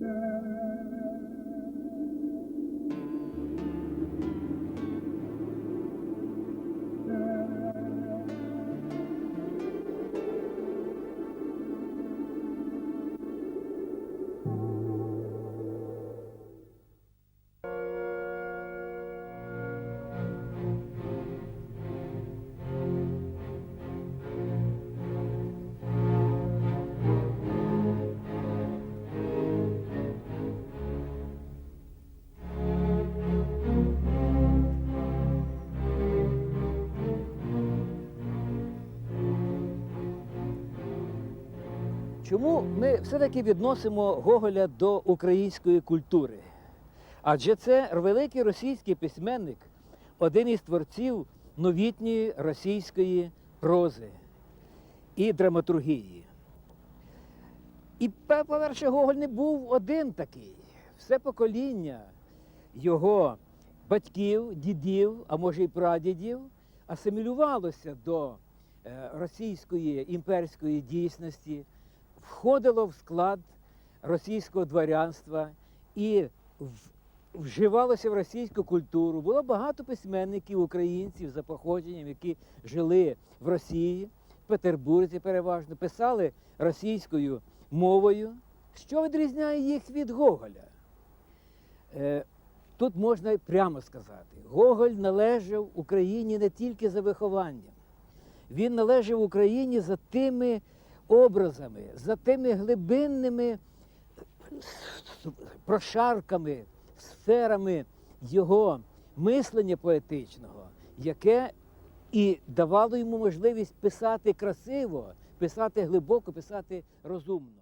there. Чому ми все-таки відносимо Гоголя до української культури? Адже це великий російський письменник, один із творців новітньої російської прози і драматургії. І, пе- по-перше, Гоголь не був один такий. Все покоління його батьків, дідів, а може й прадідів, асимілювалося до е, російської імперської дійсності, входило в склад російського дворянства і вживалося в російську культуру. Було багато письменників, українців за походженням, які жили в Росії, в Петербурзі переважно, писали російською мовою. Що відрізняє їх від Гоголя? Е, Тут можна прямо сказати, Гоголь належав Україні не тільки за вихованням, він належав Україні за тими образами, за тими глибинними прошарками, сферами його мислення поетичного, яке і давало йому можливість писати красиво, писати глибоко, писати розумно.